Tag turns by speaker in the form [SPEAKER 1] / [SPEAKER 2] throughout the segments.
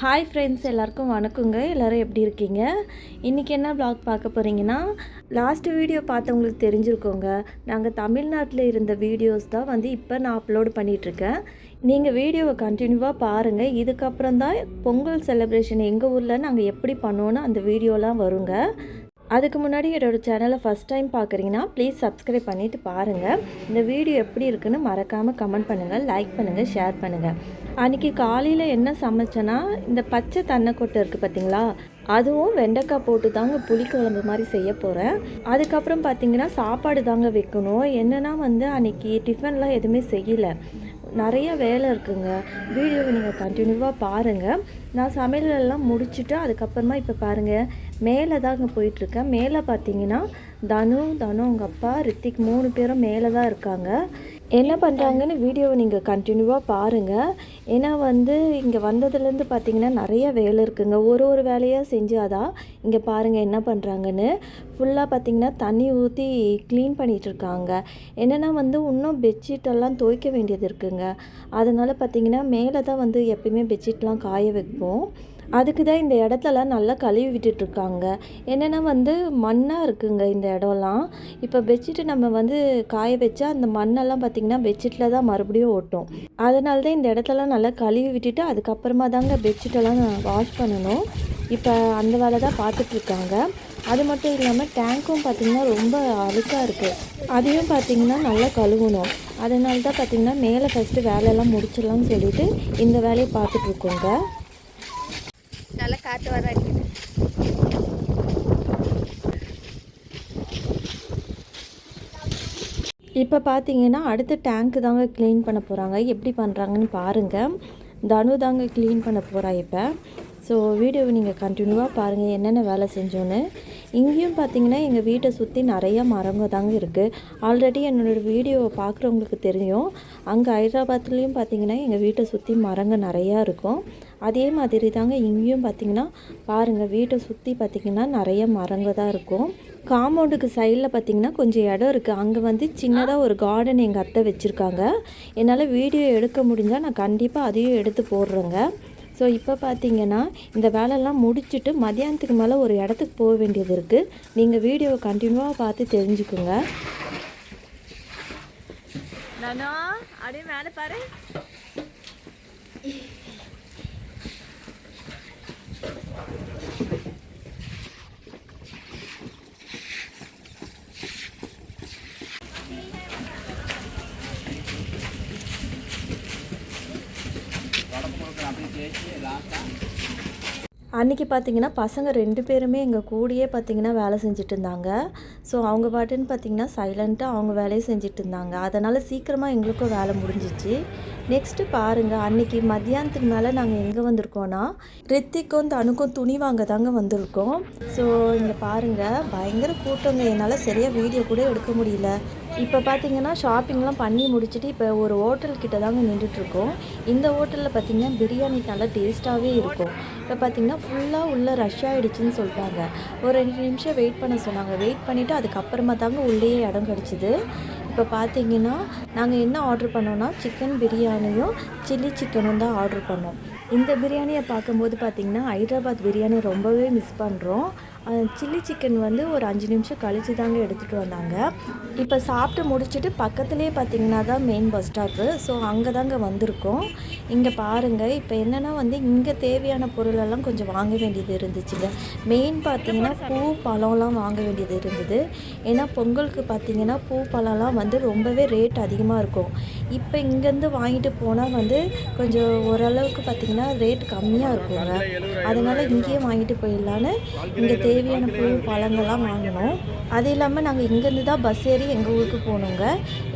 [SPEAKER 1] Hi friends எல்லாருக்கும் வணக்கங்க. எல்லோரும் எப்படி இருக்கீங்க? இன்றைக்கி என்ன ப்ளாக் பார்க்க போகிறீங்கன்னா லாஸ்ட் வீடியோ பார்த்தவங்களுக்கு தெரிஞ்சிருக்கோங்க. நாங்கள் தமிழ்நாட்டில் இருந்த வீடியோஸ் தான் வந்து இப்போ நான் அப்லோடு பண்ணிகிட்ருக்கேன் நீங்கள் வீடியோவை கண்டினியூவாக பாருங்கள் இதுக்கப்புறம் தான் பொங்கல் செலிப்ரேஷன் எங்கள் ஊரில் நாங்கள் எப்படி பண்ணுவோன்னு அந்த வீடியோலாம் வருங்க. அதுக்கு முன்னாடி என்னோட சேனலை ஃபஸ்ட் டைம் பார்க்குறீங்கன்னா ப்ளீஸ் சப்ஸ்கிரைப் பண்ணிவிட்டு பாருங்கள் இந்த வீடியோ எப்படி இருக்குன்னு மறக்காமல் கமெண்ட் பண்ணுங்கள் லைக் பண்ணுங்கள் ஷேர் பண்ணுங்கள் அன்றைக்கி காலையில் என்ன சமைச்சேன்னா இந்த பச்சை தன்னைக்கொட்டை இருக்குது பார்த்தீங்களா அதுவும் வெண்டைக்காய் போட்டு தாங்க புளிக்குழம்பு மாதிரி செய்ய போகிறேன் அதுக்கப்புறம் பார்த்தீங்கன்னா சாப்பாடு தாங்க வைக்கணும். என்னென்னா வந்து அன்றைக்கி டிஃபன்லாம் எதுவுமே செய்யலை. நிறைய வேலை இருக்குங்க. வீடியோவை நீங்கள் கண்டினியூவாக பாருங்கள் நான் சமையல் எல்லாம் முடிச்சுட்டு அதுக்கப்புறமா இப்போ பாருங்கள் மேலே தாங்க போயிட்டுருக்கேன். மேலே பார்த்தீங்கன்னா தனு தனு அவங்க அப்பா ரித்திக் மூணு பேரும் மேலே தான் இருக்காங்க. என்ன பண்ணுறாங்கன்னு வீடியோவை நீங்கள் கண்டினியூவாக பாருங்கள் ஏன்னா வந்து இங்கே வந்ததுலேருந்து பார்த்தீங்கன்னா நிறைய வேலை இருக்குங்க. ஒரு ஒரு வேலையாக செஞ்சாதான் இங்கே பாருங்கள் என்ன பண்ணுறாங்கன்னு ஃபுல்லாக பார்த்தீங்கன்னா தண்ணி ஊற்றி க்ளீன் பண்ணிகிட்டு இருக்காங்க. என்னென்னா வந்து இன்னும் பெட்ஷீட்டெல்லாம் துவைக்க வேண்டியது இருக்குங்க. அதனால் பார்த்தீங்கன்னா மேலே தான் வந்து எப்பயுமே பெட்ஷீட்லாம் காய வைப்போம். அதுக்கு தான் இந்த இடத்தலாம் நல்லா கழுவி விட்டுட்ருக்காங்க. என்னென்னா வந்து மண்ணாக இருக்குங்க இந்த இடம்லாம். இப்போ பெட்ஷீட்டு நம்ம வந்து காய வச்சா அந்த மண்ணெல்லாம் பார்த்திங்கன்னா பெட்ஷீட்டில் தான் மறுபடியும் ஓட்டும். அதனால தான் இந்த இடத்தலாம் நல்லா கழுவி விட்டுட்டு அதுக்கப்புறமா தாங்க பெட்ஷீட்டெல்லாம் வாஷ் பண்ணணும். இப்போ அந்த வேலை தான் பார்த்துட்ருக்காங்க அது மட்டும் இல்லாமல் டேங்க்கும் பார்த்திங்கன்னா ரொம்ப அழுக்காக இருக்குது அதையும் பார்த்திங்கன்னா நல்லா கழுவணும். அதனால தான் பார்த்திங்கன்னா மேலே ஃபஸ்ட்டு வேலையெல்லாம் முடிச்சிடலாம்னு சொல்லிட்டு இந்த வேலையை பார்த்துட்ருக்கோங்க
[SPEAKER 2] நல்லா காற்று வர அடிக்குது.
[SPEAKER 1] இப்போ பார்த்தீங்கன்னா அடுத்த டேங்க்கு தாங்க க்ளீன் பண்ண போகிறாங்க எப்படி பண்ணுறாங்கன்னு பாருங்கள் தனு தாங்க க்ளீன் பண்ண போகிறா இப்போ. ஸோ வீடியோவை நீங்கள் கண்டினியூவாக பாருங்கள் என்னென்ன வேலை செஞ்சோன்னு. இங்கேயும் பார்த்தீங்கன்னா எங்கள் வீட்டை சுற்றி நிறைய மரங்க தாங்க இருக்குது ஆல்ரெடி என்னோடய வீடியோவை பார்க்குறவங்களுக்கு தெரியும். அங்கே ஹைதராபாத்லேயும் பார்த்தீங்கன்னா எங்கள் வீட்டை சுற்றி மரங்க நிறையா இருக்கும். அதே மாதிரி தாங்க இங்கேயும் பார்த்தீங்கன்னா பாருங்கள் வீட்டை சுற்றி பார்த்தீங்கன்னா நிறைய மரங்க தான் இருக்கும். காம்பவுண்டுக்கு சைடில் பார்த்தீங்கன்னா கொஞ்சம் இடம் இருக்குது அங்கே வந்து சின்னதாக ஒரு கார்டன் எங்கள் அத்தை வச்சுருக்காங்க. என்னால் வீடியோ எடுக்க முடிஞ்சால் நான் கண்டிப்பாக அதையும் எடுத்து போடுறேங்க. ஸோ இப்போ பார்த்தீங்கன்னா இந்த வேலையெல்லாம் முடிச்சுட்டு மதியானத்துக்கு மேலே ஒரு இடத்துக்கு போக வேண்டியது இருக்குது நீங்கள் வீடியோவை கண்டினியூவாக பார்த்து தெரிஞ்சுக்குங்க. அப்படியே மேலே பாரு. அன்றைக்கி பார்த்தீங்கன்னா பசங்க ரெண்டு பேருமே எங்கள் கூடயே பார்த்திங்கன்னா வேலை செஞ்சுட்டு இருந்தாங்க. ஸோ அவங்க பாட்டுன்னு பார்த்தீங்கன்னா சைலண்ட்டாக அவங்க வேலையை செஞ்சுட்டு இருந்தாங்க. அதனால் சீக்கிரமாக எங்களுக்கும் வேலை முடிஞ்சிச்சு. நெக்ஸ்ட்டு பாருங்கள் அன்றைக்கி மத்தியானத்துக்கு மேலே நாங்கள் எங்கே வந்திருக்கோன்னா ரித்திக்கும் தனுக்கும் துணி வாங்க தாங்க வந்திருக்கோம். ஸோ இங்கே பாருங்கள் பயங்கர கூட்டங்க. என்னால் சரியாக வீடியோ கூட எடுக்க முடியல. இப்போ பார்த்தீங்கன்னா ஷாப்பிங்லாம் பண்ணி முடிச்சுட்டு இப்போ ஒரு ஹோட்டல் கிட்ட தாங்க நின்றுட்டுருக்கோம். இந்த ஹோட்டலில் பார்த்தீங்கன்னா பிரியாணி நல்லா டேஸ்ட்டாகவே இருக்கும். இப்போ பார்த்தீங்கன்னா ஃபுல்லாக உள்ளே ரஷ் ஆகிடுச்சின்னு சொல்லிட்டாங்க ஒரு ரெண்டு நிமிஷம் வெயிட் பண்ண சொன்னாங்க. வெயிட் பண்ணிவிட்டு அதுக்கப்புறமா தாங்க உள்ளேயே இடம் கிடச்சிது. இப்போ பார்த்தீங்கன்னா நாங்கள் என்ன ஆர்டர் பண்ணோன்னா சிக்கன் பிரியாணியும் சில்லி சிக்கனும் தான் ஆர்டர் பண்ணோம். இந்த பிரியாணியை பார்க்கும்போது பார்த்திங்கன்னா ஹைதராபாத் பிரியாணி ரொம்பவே மிஸ் பண்ணுறோம் சில்லி சிக்கன் வந்து ஒரு அஞ்சு நிமிஷம் கழித்து தாங்க எடுத்துகிட்டு வந்தாங்க. இப்போ சாப்பிட்டு முடிச்சுட்டு பக்கத்துலேயே பார்த்தீங்கன்னா தான் மெயின் பஸ் ஸ்டாப்பு ஸோ அங்கே தாங்க வந்திருக்கோம். இங்கே பாருங்கள் இப்போ என்னென்னா வந்து இங்கே தேவையான பொருளெல்லாம் கொஞ்சம் வாங்க வேண்டியது இருந்துச்சுங்க. மெயின் பார்த்திங்கன்னா பூ பழம்லாம் வாங்க வேண்டியது இருந்தது. ஏன்னா பொங்கலுக்கு பார்த்திங்கன்னா பூ பழம்லாம் வந்து ரொம்பவே ரேட் அதிகமாக இருக்கும். இப்போ இங்கேருந்து வாங்கிட்டு போனால் வந்து கொஞ்சம் ஓரளவுக்கு பார்த்திங்கன்னா ரேட் கம்மியாக இருக்குங்க. அதனால் இங்கேயே வாங்கிட்டு போயிடலான்னு இங்கே தே தேவையான பொருள் பழங்கள்லாம் வாங்கினோம். அது இல்லாமல் நாங்கள் இங்கேருந்து தான் பஸ் ஏறி எங்கள் ஊருக்கு போகணுங்க.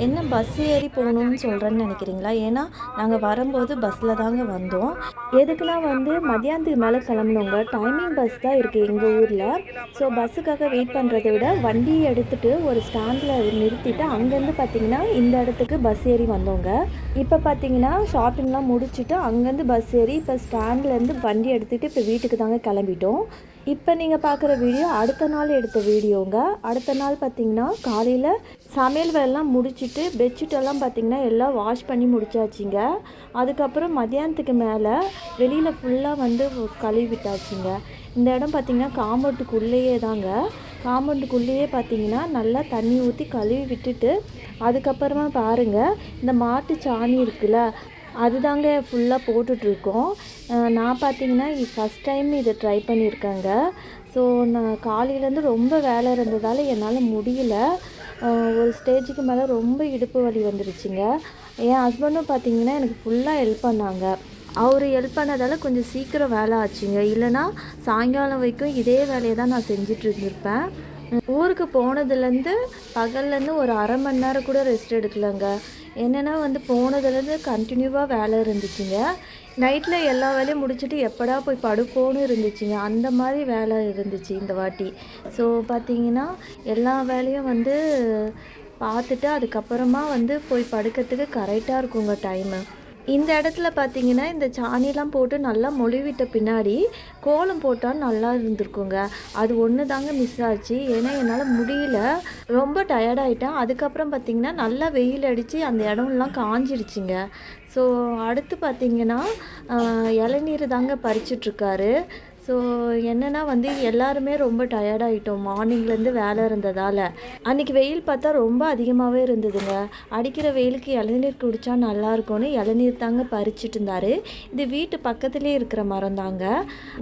[SPEAKER 1] என்ன பஸ் ஏறி போகணும்னு சொல்கிறேன்னு நினைக்கிறீங்களா? ஏன்னா நாங்கள் வரும்போது பஸ்ஸில் தாங்க வந்தோம். எதுக்குன்னா வந்து மதியானத்துக்கு மேலே கிளம்பணுங்க டைமிங் பஸ் தான் இருக்குது எங்கள் ஊரில். ஸோ பஸ்ஸுக்காக வெயிட் பண்ணுறதை விட வண்டியை எடுத்துகிட்டு ஒரு ஸ்டாண்டில் நிறுத்திட்டு அங்கேருந்து பார்த்தீங்கன்னா இந்த இடத்துக்கு பஸ் ஏறி வந்தோங்க. இப்போ பார்த்தீங்கன்னா ஷாப்பிங்லாம் முடிச்சுட்டு அங்கேருந்து பஸ் ஏறி இப்போ ஸ்டாண்ட்லேருந்து வண்டி எடுத்துகிட்டு இப்போ வீட்டுக்கு தாங்க கிளம்பிட்டோம். இப்போ நீங்கள் பார்க்குற வீடியோ அடுத்த நாள் எடுத்த வீடியோங்க அடுத்த நாள் பார்த்தீங்கன்னா காலையில் சமையல் வேலைலாம் முடிச்சுட்டு பெட்ஷீட்டெல்லாம் பார்த்திங்கன்னா எல்லாம் வாஷ் பண்ணி முடிச்சாச்சுங்க. அதுக்கப்புறம் மதியானத்துக்கு மேலே வெளியில் ஃபுல்லாக வந்து கழுவி விட்டாச்சுங்க இந்த இடம் பார்த்திங்கன்னா காம்பவுண்டுக்குள்ளேயே தாங்க. காம்பவுண்டுக்குள்ளேயே பார்த்தீங்கன்னா நல்லா தண்ணி ஊற்றி கழுவி விட்டுட்டு அதுக்கப்புறமா பாருங்கள் இந்த மாட்டு சாணி இருக்குல்ல அதுதாங்க ஃபுல்லாக போட்டுட்ருக்கோம் நான் பார்த்தீங்கன்னா ஃபஸ்ட் டைம் இதை ட்ரை பண்ணியிருக்கேங்க. ஸோ நான் காலையிலேருந்து ரொம்ப வேலை இருந்ததால் என்னால் முடியல. ஒரு ஸ்டேஜுக்கு மேலே ரொம்ப இடுப்பு வலி வந்துருச்சுங்க. என் ஹஸ்பண்டும் பார்த்திங்கன்னா எனக்கு ஃபுல்லாக ஹெல்ப் பண்ணாங்க. அவர் ஹெல்ப் பண்ணதால் கொஞ்சம் சீக்கிரம் வேலை ஆச்சுங்க. இல்லைன்னா சாயங்காலம் வரைக்கும் இதே வேலையை தான் நான் செஞ்சுட்டு இருந்திருப்பேன். ஊருக்கு போனதுலேருந்து பகல்லேருந்து ஒரு அரை மணி நேரம் கூட ரெஸ்ட் எடுக்கலங்க. என்னென்னா வந்து போனதுலேருந்து கண்டினியூவாக வேலை இருந்துச்சுங்க. நைட்டில் எல்லா வேலையும் முடிச்சுட்டு எப்படா போய் படுப்போன்னு இருந்துச்சுங்க. அந்த மாதிரி வேலை இருந்துச்சு இந்த வாட்டி. ஸோ பார்த்தீங்கன்னா எல்லா வேலையும் வந்து பார்த்துட்டு அதுக்கப்புறமா வந்து போய் படுக்கிறதுக்கு கரெக்டாக இருக்குங்க டைமு இந்த இடத்துல பார்த்தீங்கன்னா இந்த சாணிலாம் போட்டு நல்லா மொழிவிட்ட பின்னாடி கோலம் போட்டால் நல்லா இருந்திருக்குங்க. அது ஒன்று தாங்க மிஸ் ஆச்சு. ஏன்னா என்னால் முடியல. ரொம்ப டயர்டாயிட்டேன் அதுக்கப்புறம் பார்த்தீங்கன்னா நல்லா வெயில் அடித்து அந்த இடம்லாம் காஞ்சிருச்சுங்க. ஸோ அடுத்து பார்த்தீங்கன்னா இளநீர் தாங்க பறிச்சிட்ருக்காரு ஸோ என்னென்னா வந்து எல்லாருமே ரொம்ப டயர்டாகிட்டோம் மார்னிங்லேருந்து வேலை இருந்ததால். அன்றைக்கி வெயில் பார்த்தா ரொம்ப அதிகமாகவே இருந்ததுங்க. அடிக்கிற வெயிலுக்கு இளநீர் குடித்தா நல்லாயிருக்கும்னு இளநீர் தாங்க பறிச்சிட்டு இருந்தார். இது வீட்டு பக்கத்துலேயே இருக்கிற மரம் தாங்க.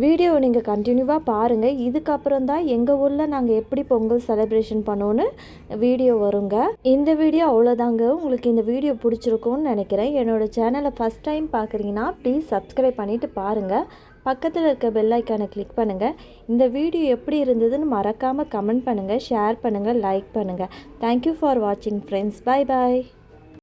[SPEAKER 1] வீடியோ நீங்கள் கண்டினியூவாக பாருங்கள் இதுக்கப்புறம் தான் எங்கள் ஊரில் நாங்கள் எப்படி பொங்கல் செலிப்ரேஷன் பண்ணோன்னு வீடியோ வருங்க. இந்த வீடியோ அவ்வளோதாங்க. உங்களுக்கு இந்த வீடியோ பிடிச்சிருக்கும்னு நினைக்கிறேன். என்னோட சேனலை ஃபஸ்ட் டைம் பார்க்குறீங்கன்னா ப்ளீஸ் சப்ஸ்கிரைப் பண்ணிவிட்டு பாருங்கள் பக்கத்தில் இருக்க பெல்லைக்கானை கிளிக் பண்ணுங்கள் இந்த வீடியோ எப்படி இருந்ததுன்னு மறக்காமல் கமெண்ட் பண்ணுங்கள் ஷேர் பண்ணுங்கள் லைக் பண்ணுங்கள் தேங்க்யூ ஃபார் வாட்சிங் ஃப்ரெண்ட்ஸ் பை பாய்